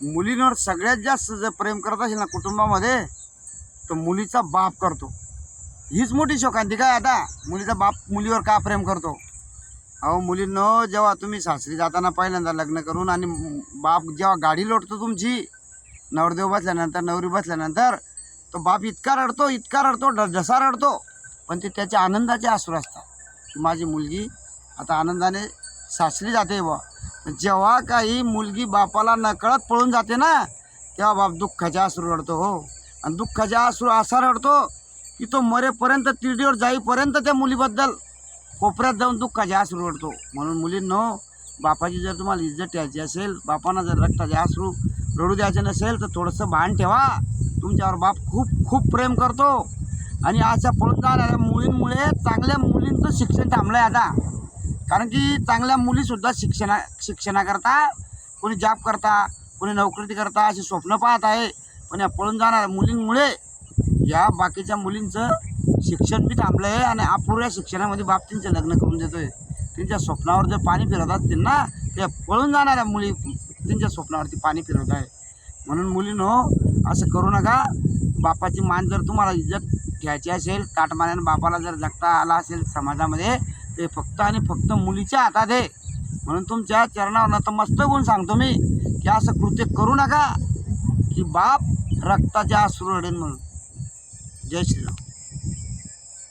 मुलींवर सगळ्यात जास्त जर प्रेम करत असेल ना कुटुंबामध्ये तर मुलीचा बाप करतो. हीच मोठी शोकांती काय आता? मुलीचा बाप मुलीवर का प्रेम करतो? अहो मुलीनं जेव्हा तुम्ही सासरी जाताना पहिल्यांदा लग्न करून आणि बाप जेव्हा गाडी लोटतो तुमची नवरदेव बसल्यानंतर नवरी बसल्यानंतर तो बाप इतका रडतो इतका रडतो ड जसा रडतो पण ते त्याच्या आनंदाचे आसूर असतात. की माझी मुलगी आता आनंदाने सासरी जाते बा जेव्हा काही मुलगी बापाला नकळत पळून जाते ना तेव्हा बाप दुःखाच्या आसरू रडतो हो. आणि दुःखाच्या आसरू असा रडतो की तो मरेपर्यंत तिरडीवर जाईपर्यंत त्या मुलीबद्दल कोपऱ्यात जाऊन दुःखाच्या आसरू रडतो. म्हणून मुलींनो बापाची जर तुम्हाला इज्जत ठेवायची असेल बापांना जर रक्ताचे आसरू रडू द्यायचे नसेल तर थोडंसं भान ठेवा. तुमच्यावर बाप खूप खूप प्रेम करतो. आणि अशा पळून जाणाऱ्या मुलींमुळे चांगल्या मुलींचं शिक्षण थांबलं आहे आता. कारण की चांगल्या मुलीसुद्धा शिक्षणा शिक्षणाकरता कोणी जॉब करता कोणी नोकरी करता असे स्वप्न पाहत आहे. पण या पळून जाणाऱ्या मुलींमुळे या बाकीच्या मुलींचं शिक्षण बी थांबलं आहे आणि अपुऱ्या शिक्षणामध्ये बाबतींचं लग्न करून देतोय. त्यांच्या स्वप्नावर जर पाणी फिरत असतील ना त्या पळून जाणाऱ्या मुली त्यांच्या स्वप्नावरती पाणी फिरवत आहे. म्हणून मुलींनो असं करू नका. बापाची मान जर तुम्हाला इज्जत घ्यायची असेल ताटमान्यानं बापाला जर जगता आला असेल समाजामध्ये ते फक्त आणि फक्त मुलीच्या हातात आहे. म्हणून तुमच्या चरणावर नतमस्त गुण सांगतो मी की असं कृत्य करू नका की बाप रक्ताच्या अश्रू रडेन म्हणून. जय श्रीराम.